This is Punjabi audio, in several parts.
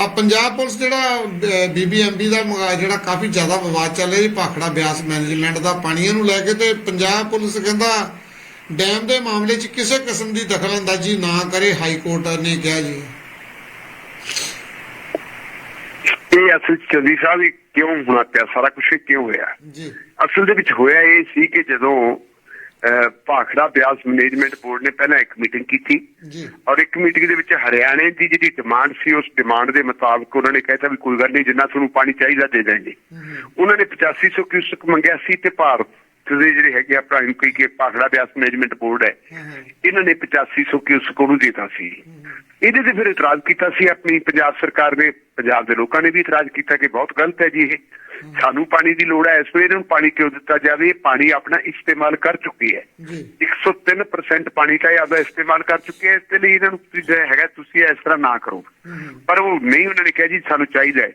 ਆ ਪੰਜਾਬ ਪੁਲਿਸ ਜਿਹੜਾ ਬੀਬੀਐਮਬੀ ਦਾ ਮਗਾ ਜਿਹੜਾ ਕਾਫੀ ਜ਼ਿਆਦਾ ਵਿਵਾਦ ਚੱਲ ਰਿਹਾ ਜੀ ਭਾਖੜਾ ਬਿਆਸ ਮੈਨੇਜਮੈਂਟ ਦਾ ਪਾਣੀਆਂ ਨੂੰ ਲੈ ਕੇ ਤੇ ਪੰਜਾਬ ਪੁਲਿਸ ਕਹਿੰਦਾ ਡੈਮ ਦੇ ਮਾਮਲੇ 'ਚ ਕਿਸੇ ਕਿਸਮ ਦੀ ਦਖਲਅੰਦਾਜ਼ੀ ਨਾ ਕਰੇ ਹਾਈ ਕੋਰਟ ਨੇ ਕਿਹਾ ਜੀ। ਇਹ ਅਸਲ ਚੰਦੀ ਸਾਹਿਬ ਕਿਉਂ ਹੋਣਾ ਪਿਆ? ਸਾਰਾ ਕੁਝ ਕਿਉਂ ਹੋਇਆ? ਜੀ। ਅਸਲ ਦੇ ਵਿੱਚ ਹੋਇਆ ਇਹ ਸੀ ਕਿ ਜਦੋਂ ਭਾਖੜਾ ਬਿਆਸ ਮੈਨੇਜਮੈਂਟ ਬੋਰਡ ਨੇ ਪਹਿਲਾਂ ਇੱਕ ਮੀਟਿੰਗ ਕੀਤੀ ਜੀ। ਔਰ ਇੱਕ ਮੀਟਿੰਗ ਦੇ ਵਿੱਚ ਹਰਿਆਣੇ ਦੀ ਜਿਹੜੀ ਡਿਮਾਂਡ ਸੀ ਉਸ ਡਿਮਾਂਡ ਦੇ ਮੁਤਾਬਕ ਉਹਨਾਂ ਨੇ ਕਹਿਤਾ ਵੀ ਕੋਈ ਗੱਲ ਨਹੀਂ ਜਿੰਨਾ ਤੁਹਾਨੂੰ ਪਾਣੀ ਚਾਹੀਦਾ ਦੇ ਦਾਂਗੇ ਉਹਨਾਂ ਨੇ 8500 ਕਿਊਸਕ ਮੰਗਿਆ ਸੀ ਤੇ ਭਾਰਤ ਦੇ ਜਿਹੜੇ ਹੈਗੇ ਆਪਣਾ ਇਨਕੁਈ ਕੇ ਭਾਖੜਾ ਬਿਆਸ ਮੈਨੇਜਮੈਂਟ ਬੋਰਡ ਹੈ ਇਹਨਾਂ ਨੇ 8500 ਕਿਊਸਕ ਉਹਨੂੰ ਦਿੱਤਾ ਸੀ। ਇਹਦੇ ਤੇ ਫਿਰ ਇਤਰਾਜ਼ ਕੀਤਾ ਸੀ ਆਪਣੀ ਪੰਜਾਬ ਸਰਕਾਰ ਨੇ ਪੰਜਾਬ ਦੇ ਲੋਕਾਂ ਨੇ ਵੀ ਇਤਰਾਜ਼ ਕੀਤਾ ਕਿ ਬਹੁਤ ਗਲਤ ਹੈ ਜੀ ਇਹ। ਸਾਨੂੰ ਪਾਣੀ ਦੀ ਲੋੜ ਹੈ ਇਸ ਵੇਲੇ ਨੂੰ ਪਾਣੀ ਕਿਉਂ ਦਿੱਤਾ ਜਾਵੇ? ਇਹ ਪਾਣੀ ਆਪਣਾ ਇਸਤੇਮਾਲ ਕਰ ਚੁੱਕੀ ਹੈ। ਜੀ। 103% ਪਾਣੀ ਦਾ ਆਪਦਾ ਇਸਤੇਮਾਲ ਕਰ ਚੁੱਕੇ ਹੈ ਇਸ ਦੇ ਲਈ ਇਹਨਾਂ ਨੂੰ ਹੈਗਾ ਤੁਸੀਂ ਇਸ ਤਰ੍ਹਾਂ ਨਾ ਕਰੋ। ਪਰ ਉਹ ਨਹੀਂ ਉਹਨਾਂ ਨੇ ਕਿਹਾ ਜੀ ਸਾਨੂੰ ਚਾਹੀਦਾ ਹੈ।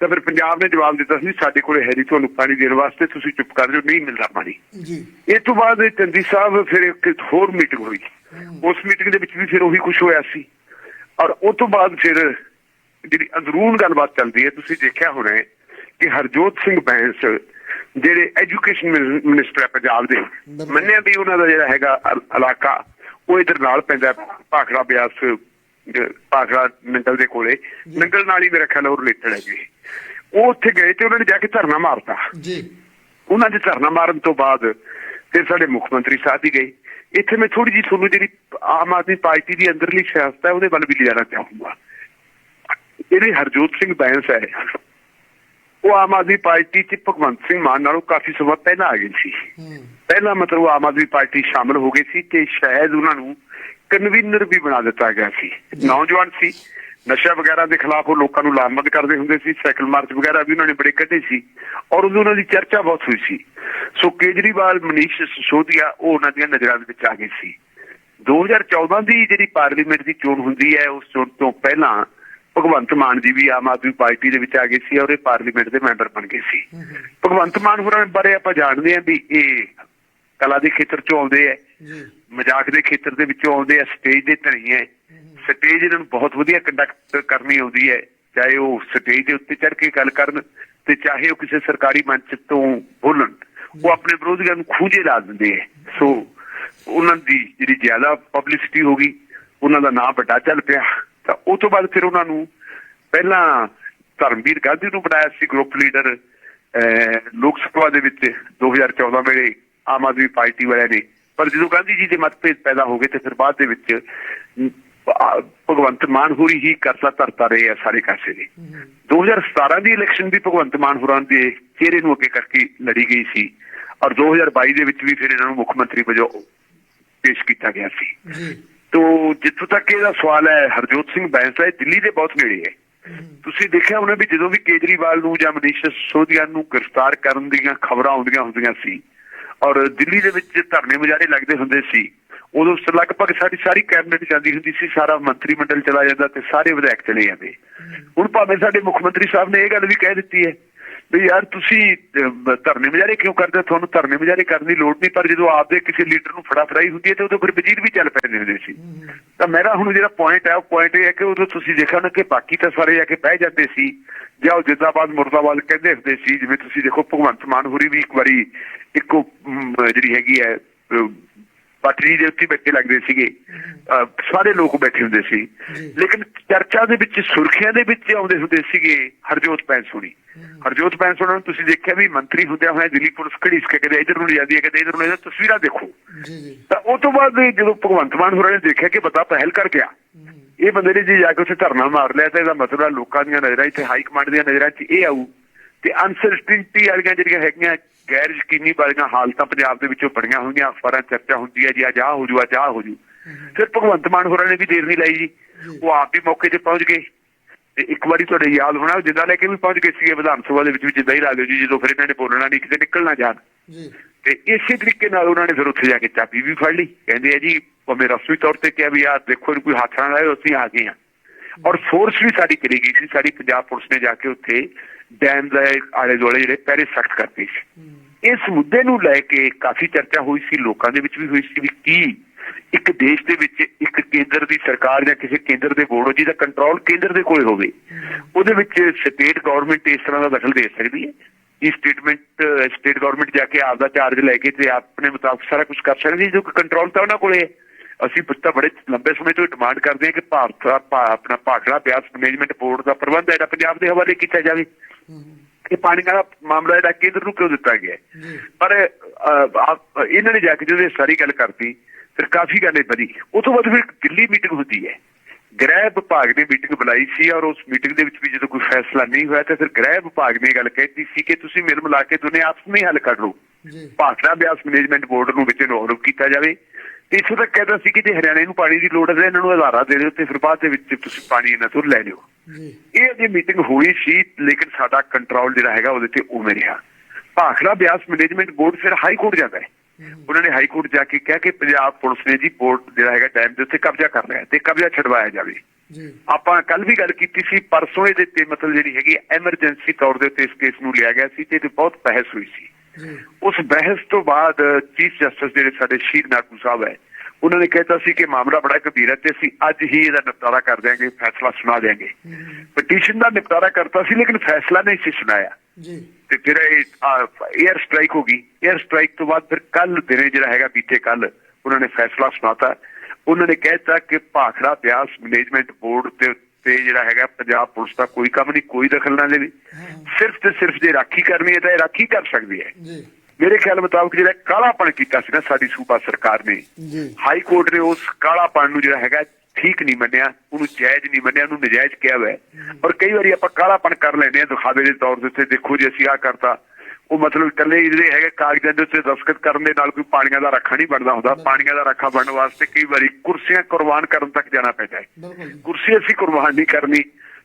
ਤਾਂ ਫਿਰ ਪੰਜਾਬ ਨੇ ਜਵਾਬ ਦਿੱਤਾ ਸੀ ਸਾਡੇ ਕੋਲੇ ਹੈ ਨਹੀਂ ਤੁਹਾਨੂੰ ਪਾਣੀ ਦੇਣ ਵਾਸਤੇ ਤੁਸੀਂ ਚੁੱਪ ਕਰ ਜਾਓ ਨਹੀਂ ਮਿਲਦਾ ਪਾਣੀ। ਜੀ। ਇਹ ਤੋਂ ਬਾਅਦ ਚੰਦੀ ਸਾਹਿਬ ਫਿਰ ਇੱਕ ਹੋਰ ਮੀਟਿੰਗ ਹੋਈ। ਉਸ ਮੀਟਿੰਗ ਦੇ ਵਿੱਚ ਵੀ ਫਿਰ ਉਹੀ ਕੁਝ ਹੋਇਆ ਸੀ। ਔਰ ਉਸ ਤੋਂ ਬਾਅਦ ਫਿਰ ਜਿਹੜੀ ਅੰਦਰੂਨ ਗੱਲਬਾਤ ਚੱਲਦੀ ਹੈ ਤੁਸੀਂ ਦੇਖਿਆ ਹੋਣਾ ਹੈ ਕਿ ਹਰਜੋਤ ਸਿੰਘ ਬੈਂਸ ਜਿਹੜੇ ਐਜੂਕੇਸ਼ਨ ਮਿਨਿਸਟਰ ਹੈ ਪੰਜਾਬ ਦੇ ਮੰਨਿਆ ਵੀ ਉਹਨਾਂ ਦਾ ਜਿਹੜਾ ਹੈਗਾ ਇਲ- ਇਲਾਕਾ ਉਹ ਇਧਰ ਨਾਲ ਪੈਂਦਾ ਹੈ, ਭਾਖੜਾ ਬਿਆਸ ਭਾਖੜਾ ਨੰਗਲ ਦੇ ਕੋਲੇ। ਨੰਗਲ ਨਾਲ ਹੀ ਮੇਰਾ ਖਿਆਲ ਉਹ ਰਿਲੇਟਡ ਹੈ ਜੀ। ਉਹ ਉੱਥੇ ਗਏ ਤੇ ਉਹਨਾਂ ਨੇ ਜਾ ਕੇ ਧਰਨਾ ਮਾਰਤਾ। ਜੀ। ਉਹਨਾਂ ਦੇ ਧਰਨਾ ਮਾਰਨ ਤੋਂ ਬਾਅਦ ਫਿਰ ਸਾਡੇ ਮੁੱਖ ਮੰਤਰੀ ਸਾਹਿਬ ਵੀ ਗਏ। ਇੱਥੇ ਮੈਂ ਥੋੜੀ ਜੀ ਤੁਹਾਨੂੰ ਜਿਹੜੀ ਆਮ ਆਦਮੀ ਪਾਰਟੀ ਦੀ ਅੰਦਰਲੀ ਸਿਆਸਤ ਹੈ ਉਹਦੇ ਵੱਲ ਵੀ ਲਿਜਾਣਾ ਚਾਹੂੰਗਾ। ਇਹਦੇ ਹਰਜੋਤ ਸਿੰਘ ਬੈਂਸ ਹੈ। ਉਹ ਆਮ ਆਦਮੀ ਪਾਰਟੀ ਚ ਭਗਵੰਤ ਸਿੰਘ ਮਾਨ ਨਾਲੋਂ ਕਾਫੀ ਸਮਾਂ ਪਹਿਲਾਂ ਆ ਗਏ ਸੀ। ਪਹਿਲਾਂ ਮਤਲਬ ਉਹ ਆਮ ਆਦਮੀ ਪਾਰਟੀ ਸ਼ਾਮਲ ਹੋ ਗਈ ਸੀ ਤੇ ਸ਼ਾਇਦ ਉਹਨਾਂ ਨੂੰ ਕਨਵੀਨਰ ਵੀ ਬਣਾ ਦਿੱਤਾ ਗਿਆ ਸੀ। ਨੌਜਵਾਨ ਸੀ। ਨਸ਼ਾ ਵਗੈਰਾ ਦੇ ਖਿਲਾਫ ਉਹ ਲੋਕਾਂ ਨੂੰ ਲਾਮਬੰਦ ਕਰਦੇ ਹੁੰਦੇ ਸੀ। ਸਾਈਕਲ ਮਾਰਚ ਵਗੈਰਾ ਵੀ ਉਹਨਾਂ ਨੇ ਬੜੇ ਕੱਢੇ ਸੀ ਔਰ ਉਦੋਂ ਉਹਨਾਂ ਦੀ ਚਰਚਾ ਬਹੁਤ ਹੋਈ ਸੀ। ਸੋ ਕੇਜਰੀਵਾਲ ਮਨੀਸ਼ ਸਿਸੋਦੀਆ ਉਹ ਉਹਨਾਂ ਦੀਆਂ ਨਜ਼ਰਾਂ ਦੇ ਵਿੱਚ ਆ ਗਏ ਸੀ। 2014 ਦੀ ਜਿਹੜੀ ਪਾਰਲੀਮੈਂਟ ਦੀ ਚੋਣ ਹੁੰਦੀ ਹੈ ਉਸ ਚੋਣ ਤੋਂ ਪਹਿਲਾਂ ਭਗਵੰਤ ਮਾਨ ਜੀ ਵੀ ਆਮ ਆਦਮੀ ਪਾਰਟੀ ਦੇ ਵਿੱਚ ਆ ਗਏ ਸੀ ਔਰ ਇਹ ਪਾਰਲੀਮੈਂਟ ਦੇ ਮੈਂਬਰ ਬਣ ਗਏ ਸੀ। ਭਗਵੰਤ ਮਾਨ ਹੋਰਾਂ ਬਾਰੇ ਆਪਾਂ ਜਾਣਦੇ ਹਾਂ ਵੀ ਇਹ ਕਲਾ ਦੇ ਖੇਤਰ ਚੋਂ ਆਉਂਦੇ ਆ ਜੀ। ਮਜ਼ਾਕ ਦੇ ਖੇਤਰ ਦੇ ਵਿੱਚੋਂ ਆਉਂਦੇ ਆ ਸਟੇਜ ਦੇ ਧਣੀ ਹੈ ਸਟੇਜ ਇਹਨਾਂ ਨੂੰ ਬਹੁਤ ਵਧੀਆ ਕੰਡਕਟ ਕਰਨੀ ਆਉਂਦੀ ਹੈ ਚਾਹੇ ਉਹ ਸਟੇਜ ਦੇ ਉੱਤੇ ਚੜ੍ਹ ਕੇ ਗੱਲ ਕਰਨ ਤੇ ਚਾਹੇ ਉਹ ਕਿਸੇ ਸਰਕਾਰੀ ਮੰਚ ਤੋਂ ਬੋਲਣ ਉਹ ਆਪਣੇ ਵਿਰੋਧੀਆਂ ਨੂੰ ਖੂੰਜੇ ਲਾ ਦਿੰਦੇ ਹੈ ਸੋ ਉਹਨਾਂ ਦੀ ਜਿਹੜੀ ਜ਼ਿਆਦਾ ਪਬਲਿਸਿਟੀ ਹੋ ਗਈ ਉਹਨਾਂ ਦਾ ਨਾਮ ਵੱਡਾ ਚੱਲ ਪਿਆ। ਤਾਂ ਉਹ ਤੋਂ ਬਾਅਦ ਫਿਰ ਉਹਨਾਂ ਨੂੰ ਪਹਿਲਾਂ ਧਰਮਵੀਰ ਗਾਂਧੀ ਨੂੰ ਬਣਾਇਆ ਸੀ ਗਰੁੱਪ ਲੀਡਰ ਲੋਕ ਸਭਾ ਦੇ ਵਿੱਚ 2014 ਵੇਲੇ ਆਮ ਆਦਮੀ ਪਾਰਟੀ ਵਾਲਿਆਂ ਨੇ। ਪਰ ਜਦੋਂ ਗਾਂਧੀ ਜੀ ਦੇ ਮਤਭੇਦ ਪੈਦਾ ਹੋ ਗਏ ਤੇ ਫਿਰ ਬਾਅਦ ਦੇ ਵਿੱਚ ਭਗਵੰਤ ਮਾਨ ਹੋਰੀ ਹੀ ਕਰਤਾ ਧਰਤਾ ਰਹੇ ਆ ਸਾਰੇ ਕਾਸੇ ਦੇ। 2017 ਦੀ ਇਲੈਕਸ਼ਨ ਵੀ ਭਗਵੰਤ ਮਾਨ ਹੋਰਾਂ ਦੇ ਚਿਹਰੇ ਨੂੰ ਅੱਗੇ ਕਰਕੇ ਲੜੀ ਗਈ ਸੀ ਔਰ 2022 ਦੇ ਵਿੱਚ ਵੀ ਫਿਰ ਇਹਨਾਂ ਨੂੰ ਮੁੱਖ ਮੰਤਰੀ ਵਜੋਂ ਪੇਸ਼ ਕੀਤਾ ਗਿਆ ਸੀ। ਤੋ ਜਿੱਥੋਂ ਤੱਕ ਇਹਦਾ ਸਵਾਲ ਹੈ ਹਰਜੋਤ ਸਿੰਘ ਬੈਂਸ ਦਾ ਇਹ ਦਿੱਲੀ ਦੇ ਬਹੁਤ ਨੇੜੇ ਹੈ। ਤੁਸੀਂ ਦੇਖਿਆ ਹੋਣਾ ਵੀ ਜਦੋਂ ਵੀ ਕੇਜਰੀਵਾਲ ਨੂੰ ਜਾਂ ਮਨੀਸ਼ ਸਿਸੋਦੀਆ ਨੂੰ ਗ੍ਰਿਫਤਾਰ ਕਰਨ ਦੀਆਂ ਖਬਰਾਂ ਆਉਂਦੀਆਂ ਹੁੰਦੀਆਂ ਸੀ ਔਰ ਦਿੱਲੀ ਦੇ ਵਿੱਚ ਧਰਨੇ ਮੁਜ਼ਾਹਰੇ ਲੱਗਦੇ ਹੁੰਦੇ ਸੀ ਉਦੋਂ ਲਗਭਗ ਸਾਡੀ ਸਾਰੀ ਕੈਬਨਿਟ ਜਾਂਦੀ ਹੁੰਦੀ ਸੀ ਸਾਰਾ ਮੰਤਰੀ ਮੰਡਲ ਚਲਾ ਜਾਂਦਾ ਤੇ ਸਾਰੇ ਵਿਧਾਇਕ ਚਲੇ ਜਾਂਦੇ। ਹੁਣ ਭਾਵੇਂ ਸਾਡੇ ਮੁੱਖ ਮੰਤਰੀ ਸਾਹਿਬ ਨੇ ਇਹ ਗੱਲ ਵੀ ਕਹਿ ਦਿੱਤੀ ਹੈ ਵੀ ਯਾਰ ਤੁਸੀਂ ਧਰਨੇ ਮੁਜ਼ਾਹਰੇ ਕਿਉਂ ਕਰਦੇ ਹੋ? ਤੁਹਾਨੂੰ ਧਰਨੇ ਮੁਜ਼ਾਹਰੇ ਕਰਨ ਦੀ ਲੋੜ ਨਹੀਂ, ਪਰ ਜਦੋਂ ਆਪਦੇ ਕਿਸੇ ਲੀਡਰ ਨੂੰ ਫੜਾ ਫੜਾਈ ਹੁੰਦੀ ਹੈ, ਤੇ ਉਦੋਂ ਫਿਰ ਵਜ਼ੀਰ ਵੀ ਚੱਲ ਪੈਂਦੇ ਹੁੰਦੇ ਸੀ ਤਾਂ ਮੇਰਾ ਹੁਣ ਜਿਹੜਾ ਪੁਆਇੰਟ ਹੈ, ਉਹ ਪੁਆਇੰਟ ਇਹ ਹੈ ਕਿ ਉਦੋਂ ਤੁਸੀਂ ਦੇਖਿਆ ਨਾ ਕਿ ਬਾਕੀ ਤਾਂ ਸਾਰੇ ਆ ਕੇ ਬਹਿ ਜਾਂਦੇ ਸੀ, ਜਾਂ ਉਹ ਜਿੱਦਾਬਾਦ ਮੁਰਦਾਬਾਦ ਕਹਿੰਦੇ ਹੁੰਦੇ ਸੀ, ਜਿਵੇਂ ਤੁਸੀਂ ਦੇਖੋ ਭਗਵੰਤ ਮਾਨ ਹੋਰੀ ਵੀ ਇੱਕ ਵਾਰੀ ਇੱਕੋ ਜਿਹੜੀ ਹੈਗੀ ਹੈ ਪਟਰੀ ਦੇ ਉੱਤੇ ਬੈਠੇ ਲੱਗਦੇ ਸੀਗੇ। ਸਾਰੇ ਲੋਕ ਬੈਠੇ ਹੁੰਦੇ ਸੀ। ਲੇਕਿਨ ਚਰਚਾ ਦੇ ਵਿੱਚ ਸੁਰਖੀਆਂ ਦੇ ਵਿੱਚ ਆਉਂਦੇ ਹੁੰਦੇ ਸੀਗੇ ਹਰਜੋਤ ਪੈਂਸ ਹੋਣੀ ਹਰਜੋਤ ਪੈਂਸ ਹੋਣਾ ਨੂੰ ਤੁਸੀਂ ਦੇਖਿਆ ਵੀ ਮੰਤਰੀ ਹੁੰਦਿਆਂ ਹੋਇਆ ਦਿੱਲੀ ਪੁਲਿਸ ਖੜੀ ਸੀ ਕਦੇ ਇਧਰ ਨੂੰ ਜਾਂਦੀ ਹੈ ਕਦੇ ਇਧਰ ਨੂੰ ਜਾਂਦੀ ਤਸਵੀਰਾਂ ਦੇਖੋ। ਤਾਂ ਉਹ ਤੋਂ ਬਾਅਦ ਜਦੋਂ ਭਗਵੰਤ ਮਾਨ ਹੋਰਾਂ ਨੇ ਦੇਖਿਆ ਕਿ ਬੰਦਾ ਪਹਿਲ ਕਰ ਗਿਆ। ਇਹ ਬੰਦੇ ਨੇ ਜੀ ਜਾ ਕੇ ਉੱਥੇ ਧਰਨਾ ਮਾਰ ਲਿਆ ਤਾਂ ਇਹਦਾ ਮਤਲਬ ਲੋਕਾਂ ਦੀਆਂ ਨਜ਼ਰਾਂ 'ਚ ਹਾਈ ਕਮਾਂਡ ਦੀਆਂ ਨਜ਼ਰਾਂ 'ਚ ਇਹ ਆਊ ਤੇ ਅਨਸਰਟਨਟੀ ਵਾਲੀਆਂ ਜਿਹੜੀਆਂ ਹੈਗੀਆਂ ਗੈਰ ਯਕੀਨੀ ਵਾਲੀਆਂ ਹਾਲਤਾਂ ਪੰਜਾਬ ਦੇ ਵਿੱਚੋਂ ਬੜੀਆਂ ਹੋਈਆਂ ਅਖਬਾਰਾਂ ਚਰਚਾ ਹੁੰਦੀ ਹੈ ਜੀ ਅੱਜ ਆਹ ਹੋ ਜੂ ਅੱਜ ਆਹ ਹੋ ਜੂ। ਫਿਰ ਭਗਵੰਤ ਮਾਨ ਹੋਰਾਂ ਨੇ ਵੀ ਦੇਰ ਨਹੀਂ ਲਾਈ ਜੀ। ਉਹ ਆਪ ਵੀ ਮੌਕੇ 'ਤੇ ਪਹੁੰਚ ਗਏ। ਤੇ ਇੱਕ ਵਾਰੀ ਤੁਹਾਡੇ ਯਾਦ ਹੋਣਾ ਉਹ ਜਿੱਦਾਂ ਲੈ ਕੇ ਵੀ ਪਹੁੰਚ ਗਏ ਸੀਗੇ ਵਿਧਾਨ ਸਭਾ ਦੇ ਵਿੱਚ ਵੀ ਜਿੱਦਾਂ ਹੀ ਲਾ ਦਿਓ ਜੀ ਜਦੋਂ ਫਿਰ ਇਹਨਾਂ ਨੇ ਬੋਲਣਾ ਨਹੀਂ ਕਿਤੇ ਨਿਕਲ ਨਾ ਜਾਣ। ਜੀ। ਤੇ ਇਸੇ ਤਰੀਕੇ ਨਾਲ ਉਹਨਾਂ ਨੇ ਫਿਰ ਉੱਥੇ ਜਾ ਕੇ ਚਾਬੀ ਵੀ ਫੜ ਲਈ। ਕਹਿੰਦੇ ਆ ਜੀ ਭਾਵੇਂ ਰਸਮੀ ਤੌਰ ਤੇ ਕਿਹਾ ਵੀ ਯਾਰ ਦੇਖੋ ਕੋਈ ਹੱਥ ਨਾ ਲਾਏ ਅਸੀਂ ਆ ਗਏ ਆ ਔਰ ਫੋਰਸ ਵੀ ਸਾਡੀ ਕਰੀ ਗਈ ਸੀ ਸਾਡੀ ਪੰਜਾਬ ਪੁਲਿਸ ਨੇ ਜਾ ਕੇ ਉੱਥੇ ਡੈਮ ਦੇ ਆਲੇ ਦੁਆਲੇ ਜਿਹੜੇ ਪਹਿਰੇ ਸਖਤ ਕਰਤੇ ਸੀ। ਇਸ ਮੁੱਦੇ ਨੂੰ ਲੈ ਕੇ ਕਾਫੀ ਚਰਚਾ ਹੋਈ ਸੀ ਲੋਕਾਂ ਦੇ ਵਿੱਚ ਵੀ ਹੋਈ ਸੀ ਵੀ ਕੀ ਇੱਕ ਦੇਸ਼ ਦੇ ਵਿੱਚ ਇੱਕ ਕੇਂਦਰ ਦੀ ਸਰਕਾਰ ਜਾਂ ਕਿਸੇ ਕੇਂਦਰ ਦੇ ਬੋਰਡ ਜਿਹਦਾ ਕੰਟਰੋਲ ਕੇਂਦਰ ਦੇ ਕੋਲ ਹੋਵੇ ਉਹਦੇ ਵਿੱਚ ਸਟੇਟ ਗਵਰਨਮੈਂਟ ਇਸ ਤਰ੍ਹਾਂ ਦਾ ਦਖਲ ਦੇ ਸਕਦੀ ਹੈ। ਇਹ ਸਟੇਟਮੈਂਟ ਸਟੇਟ ਗਵਰਨਮੈਂਟ ਜਾ ਕੇ ਆਪ ਦਾ ਚਾਰਜ ਲੈ ਕੇ ਤੇ ਆਪਣੇ ਮੁਤਾਬਕ ਸਾਰਾ ਕੁਝ ਕਰ ਸਕਦੀ ਜੋ ਕੰਟਰੋਲ ਤਾਂ ਉਹਨਾਂ ਕੋਲੇ ਅਸੀਂ ਪੁੱਛਤਾ ਬੜੇ ਲੰਬੇ ਸਮੇਂ ਤੋਂ ਡਿਮਾਂਡ ਕਰਦੇ ਹਾਂ ਕਿ ਭਾਰਤ ਦਾ ਆਪਣਾ ਭਾਖੜਾ ਬਿਆਸ ਮੈਨੇਜਮੈਂਟ ਬੋਰਡ ਦਾ ਪ੍ਰਬੰਧ ਹੈ ਜਿਹੜਾ ਪੰਜਾਬ ਦੇ ਹਵਾਲੇ ਕੀਤਾ ਜਾਵੇ। ਇਹ ਪਾਣੀ ਦਾ ਮਾਮਲਾ ਜਿਹੜਾ ਕੇਂਦਰ ਨੂੰ ਕਿਉਂ ਦਿੱਤਾ ਗਿਆ ਪਰ ਇਹਨਾਂ ਨੇ ਜਾ ਕੇ ਜਦੋਂ ਇਹ ਸਾਰੀ ਗੱਲ ਕਰਤੀ ਫਿਰ ਕਾਫੀ ਗੱਲੇ ਵਧੀ ਉਹ ਤੋਂ ਬਾਅਦ ਫਿਰ ਦਿੱਲੀ ਮੀਟਿੰਗ ਹੁੰਦੀ ਹੈ। ਗ੍ਰਹਿ ਵਿਭਾਗ ਨੇ ਮੀਟਿੰਗ ਬੁਲਾਈ ਸੀ ਔਰ ਉਸ ਮੀਟਿੰਗ ਦੇ ਵਿੱਚ ਵੀ ਜਦੋਂ ਕੋਈ ਫੈਸਲਾ ਨਹੀਂ ਹੋਇਆ ਤਾਂ ਫਿਰ ਗ੍ਰਹਿ ਵਿਭਾਗ ਨੇ ਇਹ ਗੱਲ ਕਹਿਤੀ ਸੀ ਕਿ ਤੁਸੀਂ ਮਿਲ ਮਿਲਾ ਕੇ ਦੋਨੇ ਆਪਸ ਵਿੱਚ ਹੱਲ ਕਰ ਲਓ। ਜੀ। ਭਾਖੜਾ ਬਿਆਸ ਮੈਨੇਜਮੈਂਟ ਬੋਰਡ ਨੂੰ ਵਿੱਚ ਇਨਵੋਲਵ ਕੀਤਾ ਜਾਵੇ। ਇੱਥੋਂ ਤੱਕ ਕਹਿੰਦਾ ਸੀ ਕਿ ਜੇ ਹਰਿਆਣੇ ਨੂੰ ਪਾਣੀ ਦੀ ਲੋੜ ਹੈ ਇਹਨਾਂ ਨੂੰ ਆਧਾਰਾ ਦੇ ਦਿਓ ਤੇ ਫਿਰ ਬਾਅਦ ਦੇ ਵਿੱਚ ਤੁਸੀਂ ਪਾਣੀ ਇਹਨਾਂ ਤੋਂ ਲੈ ਲਿਓ। ਇਹ ਜੇ ਮੀਟਿੰਗ ਹੋਈ ਸੀ ਲੇਕਿਨ ਸਾਡਾ ਕੰਟਰੋਲ ਜਿਹੜਾ ਹੈਗਾ ਉਹਦੇ ਤੇ ਉਵੇਂ ਰਿਹਾ। ਭਾਖੜਾ ਬਿਆਸ ਮੈਨੇਜਮੈਂਟ ਬੋਰਡ ਫਿਰ ਹਾਈ ਕੋਰਟ ਜਾਂਦਾ ਹੈ। ਉਹਨਾਂ ਨੇ ਹਾਈ ਕੋਰਟ ਜਾ ਕੇ ਕਿਹਾ ਕਿ ਪੰਜਾਬ ਪੁਲਿਸ ਨੇ ਜੀ ਬੋਰਡ ਜਿਹੜਾ ਹੈਗਾ ਡੈਮ ਦੇ ਉੱਤੇ ਕਬਜ਼ਾ ਕਰ ਲਿਆ ਤੇ ਕਬਜ਼ਾ ਛਡਵਾਇਆ ਜਾਵੇ। ਜੀ। ਆਪਾਂ ਕੱਲ ਵੀ ਗੱਲ ਕੀਤੀ ਸੀ ਪਰਸੋਂ ਇਹਦੇ ਤੇ ਮਤਲਬ ਜਿਹੜੀ ਹੈਗੀ ਐਮਰਜੈਂਸੀ ਤੌਰ ਦੇ ਉੱਤੇ ਇਸ ਕੇਸ ਨੂੰ ਲਿਆ ਗਿਆ ਸੀ ਤੇ ਬਹੁਤ ਬਹਿਸ ਹੋਈ ਸੀ। ਉਸ ਬਹਿਸ ਤੋਂ ਬਾਅਦ ਚੀਫ ਜਸਟਿਸ ਜਿਹੜੇ ਸਾਡੇ ਸ਼ੀਰ ਨਾਗੂ ਸਾਹਿਬ ਹੈ ਉਹਨਾਂ ਨੇ ਕਹਿਤਾ ਸੀ ਕਿ ਮਾਮਲਾ ਬੜਾ ਗੰਭੀਰ ਹੈ ਤੇ ਅਸੀਂ ਅੱਜ ਹੀ ਇਹਦਾ ਨਿਪਟਾਰਾ ਕਰ ਦਿਆਂਗੇ ਫੈਸਲਾ ਸੁਣਾ ਦਿਆਂਗੇ। ਪਟੀਸ਼ਨ ਦਾ ਨਿਪਟਾਰਾ ਕਰਤਾ ਸੀ ਲੇਕਿਨ ਫੈਸਲਾ ਨਹੀਂ ਸੀ ਸੁਣਾਇਆ। ਜੀ। ਤੇ ਫਿਰ ਇਹ 에ਅਰ ਸਟ੍ਰਾਈਕ ਹੋ ਗਈ। 에ਅਰ ਸਟ੍ਰਾਈਕ ਤੋਂ ਬਾਅਦ ਫਿਰ ਕੱਲ ਦਿਨੇ ਜਿਹੜਾ ਹੈਗਾ ਬੀਤੇ ਕੱਲ ਉਹਨਾਂ ਨੇ ਫੈਸਲਾ ਸੁਣਾਤਾ। ਉਹਨਾਂ ਨੇ ਕਹਿਤਾ ਕਿ ਭਾਖੜਾ ਬਿਆਸ ਮੈਨੇਜਮੈਂਟ ਬੋਰਡ ਤੇ ਉੱਤੇ ਜਿਹੜਾ ਹੈਗਾ ਪੰਜਾਬ ਪੁਲਿਸ ਦਾ ਕੋਈ ਕੰਮ ਨਹੀਂ ਕੋਈ ਦਖਲ ਨਾ ਦੇਵੇ। ਸਿਰਫ ਤੇ ਸਿਰਫ ਜੇ ਰਾਖੀ ਕਰਨੀ ਹੈ ਤਾਂ ਇਹ ਰਾਖੀ ਕਰ ਸਕਦੀ ਹੈ। ਜੀ। ਮੇਰੇ ਖਿਆਲ ਮੁਤਾਬਕ ਜਿਹੜਾ ਕਾਲਾਪਣ ਕੀਤਾ ਸੀ ਨਾ ਸਾਡੀ ਸੂਬਾ ਸਰਕਾਰ ਨੇ ਹਾਈ ਕੋਰਟ ਨੇ ਉਸ ਕਾਲਾਪਣ ਨੂੰ ਜਿਹੜਾ ਹੈਗਾ ਠੀਕ ਨਹੀਂ ਮੰਨਿਆ ਉਹਨੂੰ ਜਾਇਜ਼ ਨਹੀਂ ਮੰਨਿਆ ਉਹਨੂੰ ਨਜਾਇਜ਼ ਕਿਹਾ ਹੋਇਆ ਹੈ। ਔਰ ਕਈ ਵਾਰੀ ਆਪਾਂ ਕਾਲਾਪਣ ਕਰ ਲੈਂਦੇ ਆ ਦਿਖਾਵੇ ਦੇ ਤੌਰ ਉੱਤੇ ਦੇਖੋ ਜੇ ਅਸੀਂ ਆਹ ਕਰਤਾ ਉਹ ਮਤਲਬ ਇਕੱਲੇ ਜਿਹੜੇ ਹੈਗੇ ਕਾਗਜ਼ਾਂ ਦੇ ਉੱਤੇ ਦਸਤਖਤ ਕਰਨ ਦੇ ਨਾਲ ਕੋਈ ਪਾਣੀਆਂ ਦਾ ਰੱਖਾ ਨਹੀਂ ਬਣਦਾ ਹੁੰਦਾ। ਪਾਣੀਆਂ ਦਾ ਰੱਖਾ ਬਣਨ ਵਾਸਤੇ ਕਈ ਵਾਰੀ ਕੁਰਸੀਆਂ ਕੁਰਬਾਨ ਕਰਨ ਤੱਕ ਜਾਣਾ ਪੈਂਦਾ ਹੈ ਕੁਰਸੀ ਅਸੀਂ ਕੁਰਬਾਨ ਨਹੀਂ ਕਰਨੀ।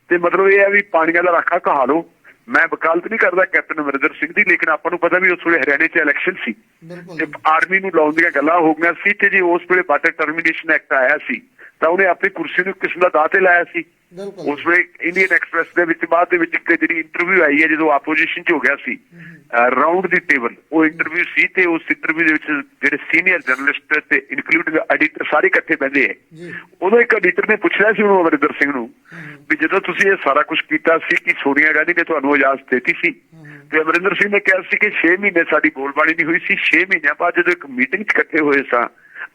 ਤੇ ਮਤਲਬ ਇਹ ਹੈ ਵੀ ਪਾਣੀਆਂ ਦਾ ਰਾਖਾ ਕਹਾ ਲਓ। ਮੈਂ ਵਕਾਲਤ ਨਹੀਂ ਕਰਦਾ ਕੈਪਟਨ ਅਮਰਿੰਦਰ ਸਿੰਘ ਦੀ ਲੇਕਿਨ ਆਪਾਂ ਨੂੰ ਪਤਾ ਵੀ ਉਸ ਵੇਲੇ ਹਰਿਆਣੇ 'ਚ ਇਲੈਕਸ਼ਨ ਸੀ। ਤੇ ਆਰਮੀ ਨੂੰ ਲਾਉਣ ਦੀਆਂ ਗੱਲਾਂ ਹੋ ਗਈਆਂ ਸੀ ਤੇ ਜੇ ਉਸ ਵੇਲੇ ਵਾਟਰ ਟਰਮੀਨੇਸ਼ਨ ਐਕਟ ਆਇਆ ਸੀ ਤਾਂ ਉਹਨੇ ਆਪਣੀ ਕੁਰਸੀ ਨੂੰ ਕਿਸਮ ਦਾ ਦਾਅ ਤੇ ਲਾਇਆ ਸੀ। ਉਸ ਵੇਲੇ ਇੰਡੀਅਨ ਐਕਸਪ੍ਰੈਸ ਦੇ ਵਿੱਚ ਬਾਅਦ ਦੇ ਵਿੱਚ ਇੱਕ ਜਿਹੜੀ ਇੰਟਰਵਿਊ ਆਈ ਹੈ ਜਦੋਂ ਆਪੋਜੀਸ਼ਨ 'ਚ ਹੋ ਗਿਆ ਸੀ ਰਾਉਂਡ ਦੀ ਟੇਬਲ ਉਹ ਇੰਟਰਵਿਊ ਸੀ ਤੇ ਉਸ ਇੰਟਰਵਿਊ ਦੇ ਵਿੱਚ ਜਿਹੜੇ ਸੀਨੀਅਰ ਜਰਨਲਿਸਟ ਤੇ ਇਨਕਲੂਡਿੰਗ ਐਡੀਟਰ ਸਾਰੇ ਇਕੱਠੇ ਬੈਠੇ ਹੈ ਉਦੋਂ ਇੱਕ ਐਡੀਟਰ ਨੇ ਪੁੱਛਿਆ ਸੀ ਉਹਨੂੰ ਅਮਰਿੰਦਰ ਸਿੰਘ ਨੂੰ ਵੀ ਜਦੋਂ ਤੁਸੀਂ ਇਹ ਸਾਰਾ ਕੁਝ ਕੀਤਾ ਸੀ ਕਿ ਸੋਨੀਆ ਗਾਂਧੀ ਨੇ ਤੁਹਾਨੂੰ ਇਜਾਜ਼ਤ ਦਿੱਤੀ ਸੀ ਤੇ ਅਮਰਿੰਦਰ ਸਿੰਘ ਨੇ ਕਿਹਾ ਸੀ ਕਿ 6 ਮਹੀਨੇ ਸਾਡੀ ਬੋਲਬਾਣੀ ਨਹੀਂ ਹੋਈ ਸੀ 6 ਮਹੀਨਿਆਂ ਬਾਅਦ ਜਦੋਂ ਇੱਕ ਮੀਟਿੰਗ 'ਚ ਇਕੱਠੇ ਹੋਏ ਸਾਂ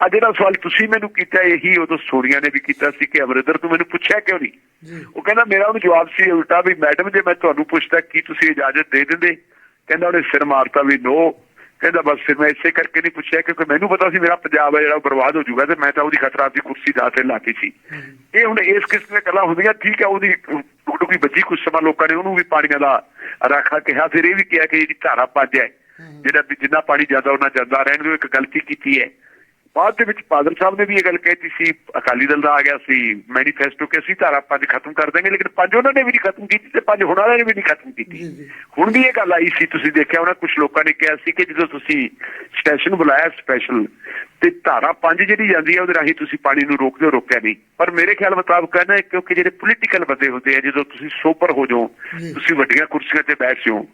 ਆ ਜਿਹੜਾ ਸਵਾਲ ਤੁਸੀਂ ਮੈਨੂੰ ਕੀਤਾ ਇਹੀ ਉਦੋਂ ਸੋਨੀਆ ਨੇ ਵੀ ਕੀਤਾ ਸੀ ਕਿ ਅਮਰਿੰਦਰ ਤੂੰ ਮੈਨੂੰ ਪੁੱਛਿਆ ਕਿਉਂ ਨਹੀਂ? ਉਹ ਕਹਿੰਦਾ ਮੇਰਾ ਉਹਨੂੰ ਜਵਾਬ ਸੀ ਉਲਟਾ ਵੀ ਮੈਡਮ ਜੇ ਮੈਂ ਤੁਹਾਨੂੰ ਪੁੱਛਦਾ ਕੀ ਤੁਸੀਂ ਇਜਾਜ਼ਤ ਦੇ ਦਿੰਦੇ? ਕਹਿੰਦਾ ਉਹਨੇ ਸਿਰ ਮਾਰਤਾ ਵੀ ਨੋ ਕਹਿੰਦਾ ਬਸ ਫਿਰ ਮੈਂ ਇਸੇ ਕਰਕੇ ਨਹੀਂ ਪੁੱਛਿਆ ਕਿਉਂਕਿ ਮੈਨੂੰ ਪਤਾ ਸੀ ਮੇਰਾ ਪੰਜਾਬ ਹੈ ਜਿਹੜਾ ਉਹ ਬਰਬਾਦ ਹੋ ਜਾਊਗਾ ਤੇ ਮੈਂ ਤਾਂ ਉਹਦੀ ਖਤਰਾ ਦੀ ਕੁਰਸੀ ਦਾ ਤੇ ਲਾ ਕੇ ਸੀ। ਇਹ ਹੁਣ ਇਸ ਕਿਸਮ ਦੀਆਂ ਗੱਲਾਂ ਹੁੰਦੀਆਂ ਠੀਕ ਹੈ ਉਹਦੀ ਟੁਕਟੁਕੀ ਬੱਜੀ ਕੁਝ ਸਮਾਂ ਲੋਕਾਂ ਨੇ ਉਹਨੂੰ ਵੀ ਪਾਣੀਆਂ ਦਾ ਰਾਖਾ ਕਿਹਾ ਫਿਰ ਇਹ ਵੀ ਕਿਹਾ ਕਿ ਇਹਦੀ ਧਾਰਾ ਪੰਜ ਹੈ। ਜਿਹੜਾ ਵੀ ਜਿੰਨਾ ਪਾਣੀ ਜ਼ਿਆਦਾ ਉਹਨਾਂ ਜਾਂਦਾ ਰਹਿਣ ਦਿਓ ਇੱਕ ਗਲਤੀ ਕੀਤੀ ਹੈ? ਬਾਅਦ ਦੇ ਵਿੱਚ ਬਾਦਲ ਸਾਹਿਬ ਨੇ ਵੀ ਇਹ ਗੱਲ ਕਹਿਤੀ ਸੀ ਅਕਾਲੀ ਦਲ ਦਾ ਆ ਗਿਆ ਸੀ ਮੈਨੀਫੈਸਟੋ ਕਿ ਅਸੀਂ ਧਾਰਾ ਪੰਜ ਖਤਮ ਕਰ ਦਾਂਗੇ ਲੇਕਿਨ ਪੰਜ ਉਹਨਾਂ ਨੇ ਵੀ ਨਹੀਂ ਖਤਮ ਕੀਤੀ ਤੇ ਪੰਜ ਹੁਣ ਵਾਲਿਆਂ ਨੇ ਵੀ ਨਹੀਂ ਖਤਮ ਕੀਤੀ। ਹੁਣ ਵੀ ਇਹ ਗੱਲ ਆਈ ਸੀ ਤੁਸੀਂ ਦੇਖਿਆ ਹੋਣਾ ਕੁਝ ਲੋਕਾਂ ਨੇ ਕਿਹਾ ਸੀ ਕਿ ਜਦੋਂ ਤੁਸੀਂ ਸਟੇਸ਼ਨ ਬੁਲਾਇਆ ਸਪੈਸ਼ਲ ਤੇ ਧਾਰਾ ਪੰਜ ਜਿਹੜੀ ਜਾਂਦੀ ਹੈ ਉਹਦੇ ਰਾਹੀਂ ਤੁਸੀਂ ਪਾਣੀ ਨੂੰ ਰੋਕਦੇ ਹੋ ਰੋਕਿਆ ਨਹੀਂ। ਪਰ ਮੇਰੇ ਖਿਆਲ ਮੁਤਾਬਕ ਹੈ ਨਾ ਕਿਉਂਕਿ ਜਿਹੜੇ ਪੋਲੀਟੀਕਲ ਬੰਦੇ ਹੁੰਦੇ ਆ ਜਦੋਂ ਤੁਸੀਂ ਸੋਪਰ ਹੋ ਜਾਓ ਜੀ। ਤੁਸੀਂ ਵੱਡੀਆਂ ਕੁਰਸੀਆਂ ਤੇ ਬੈਠ ਜਾਓ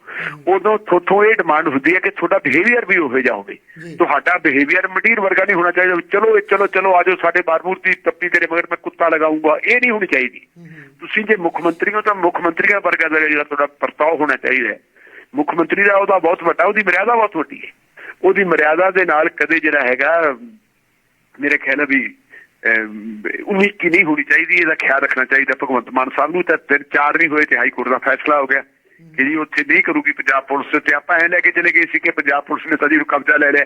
ਉਦੋਂ ਥੋਥੋਂ ਇਹ ਡਿਮਾਂਡ ਹੁੰਦੀ ਹੈ ਕਿ ਤੁਹਾਡਾ ਬਿਹੇਵੀਅਰ ਵੀ ਉਹੋ ਜਿਹਾ ਹੋਵੇ। ਜੀ। ਤੁਹਾਡਾ ਬਿਹੇਵੀਅਰ ਮੰਡੀਰ ਵਰਗਾ ਨਹੀਂ ਹੋਣਾ ਚਾਹੀਦਾ ਚਲੋ ਇਹ ਚਲੋ ਚਲੋ ਆਜੋ ਸਾਡੇ ਬਾਰਮੂਰ ਦੀ ਟੱਪੀ ਤੇਰੇ ਮਗਰ ਮੈਂ ਕੁੱਤਾ ਲਗਾਉਂਗਾ ਇਹ ਨਹੀਂ ਹੋਣੀ ਚਾਹੀਦੀ। ਤੁਸੀਂ ਜੇ ਮੁੱਖ ਮੰਤਰੀ ਹੋ ਤਾਂ ਮੁੱਖ ਮੰਤਰੀਆਂ ਵਰਗਾ ਜਿਹੜਾ ਤੁਹਾਡਾ ਵਰਤਾਓ ਹੋਣਾ ਚਾਹੀਦਾ ਮੁੱਖ ਮੰਤਰੀ ਦਾ ਉਹਦਾ ਬਹੁਤ ਵੱਡਾ ਉਹਦੀ ਮਰਿਆਦਾ ਬਹੁਤ ਵੱਡੀ ਹੈ। ਉਹਦੀ ਮਰਿਆਦਾ ਦੇ ਨਾਲ ਕਦੇ ਜਿਹੜਾ ਹੈਗਾ, ਮੇਰੇ ਖਿਆਲ ਹੈ ਵੀ ਉਮੀਦ ਕੀ ਨਹੀਂ ਹੋਣੀ ਚਾਹੀਦੀ, ਇਹਦਾ ਖਿਆਲ ਰੱਖਣਾ ਚਾਹੀਦਾ। ਭਗਵੰਤ ਮਾਨ ਸਾਹਿਬ ਨੂੰ ਤਾਂ ਤਿੰਨ ਚਾਰ ਨਹੀਂ ਹੋਏ ਤੇ ਹਾਈ ਕੋਰਟ ਦਾ ਫੈਸਲਾ ਹੋ ਗਿਆ ਕਿ ਜੀ ਉੱਥੇ ਨਹੀਂ ਕਰੂਗੀ ਪੰਜਾਬ ਪੁਲਿਸ ਤੇ। ਆਪਾਂ ਐ ਲੈ ਕੇ ਚਲੇ ਗਏ ਸੀ ਕਿ ਪੰਜਾਬ ਪੁਲਿਸ ਨੇ ਤਾਂ ਜੀ ਕਬਜ਼ਾ ਲੈ ਲਿਆ।